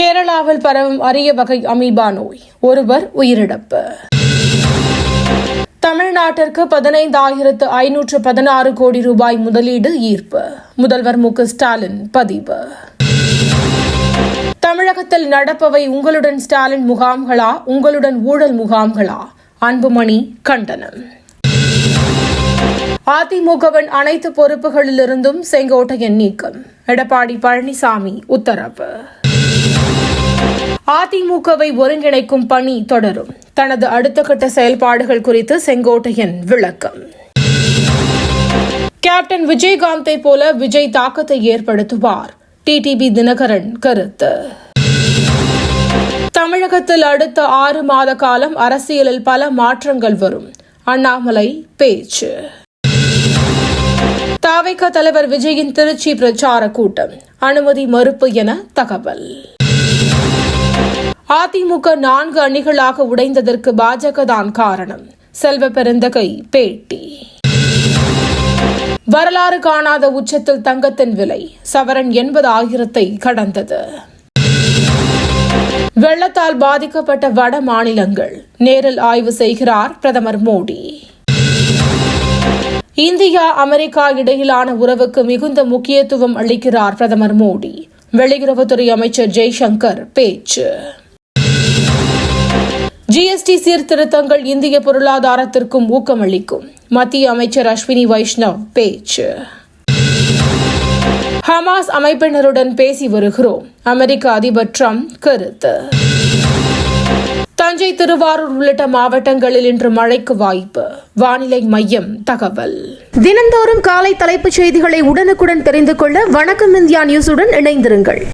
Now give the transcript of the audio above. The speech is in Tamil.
கேரளாவில் பரவும் அரிய வகை அமீபா நோய். ஒருவர் உயிரிழப்பு. தமிழ்நாட்டிற்கு பதினைந்தாயிரத்து ஐநூற்று பதினாறு கோடி ரூபாய் முதலீடு ஈர்ப்பு. முதல்வர் மு ஸ்டாலின் பதிவு. தமிழகத்தில் நடப்பவை உங்களுடன் ஸ்டாலின் முகாம்களா? உங்களுடன் ஊழல் முகாம்களா? அன்புமணி கண்டனம். அதிமுகவின் அனைத்து பொறுப்புகளிலிருந்தும் செங்கோட்டையன் நீக்கம். எடப்பாடி பழனிசாமி உத்தரவு. அதிமுகவை ஒருங்கிணைக்கும் பணி தொடரும். தனது அடுத்த கட்ட செயல்பாடுகள் குறித்து செங்கோட்டையன் விளக்கம். கேப்டன் விஜயகாந்தை போல விஜய் தாக்கத்தை ஏற்படுத்துவார். டிடிபி தினகரன் கருத்து. தமிழகத்தில் அடுத்த ஆறு மாத காலம் அரசியலில் பல மாற்றங்கள் வரும். அண்ணாமலை பேச்சு. தாவைக்க தலைவர் விஜயின் திருச்சி பிரச்சார கூட்டம். அனுமதி மறுப்பு என தகவல். அதிமுக நான்கு அணிகளாக உடைந்ததற்கு பாஜக தான் காரணம். செல்வ பெருந்தகை பேட்டி. வரலாறு காணாத உச்சத்தில் தங்கத்தின் விலை சவரன் எண்பது ஆயிரத்தை கடந்தது. வெள்ளத்தால் பாதிக்கப்பட்ட வட மாநிலங்கள் நேரில் ஆய்வு செய்கிறார் பிரதமர் மோடி. இந்தியா அமெரிக்கா இடையிலான உறவுக்கு மிகுந்த முக்கியத்துவம் அளிக்கிறார் பிரதமர் மோடி. வெளியுறவுத்துறை அமைச்சர் ஜெய்சங்கர் பேச்சு. ஜிஎஸ்டி சீர்திருத்தங்கள் இந்திய பொருளாதாரத்திற்கும் ஊக்கமளிக்கும். மத்திய அமைச்சர் அஸ்வினி வைஷ்ணவ் பேச்சு. ஹமாஸ் அமைப்பினருடன் பேசி வருகிறோம். அமெரிக்க அதிபர் ட்ரம்ப் கருத்து. தஞ்சை திருவாரூர் உள்ளிட்ட மாவட்டங்களில் இன்று மழைக்கு வாய்ப்பு. வானிலை மையம் தகவல். தினந்தோறும் காலை தலைப்புச் செய்திகளை உடனுக்குடன் தெரிந்து கொள்ள வணக்கம் இந்தியா நியூஸுடன் இணைந்திருங்கள்.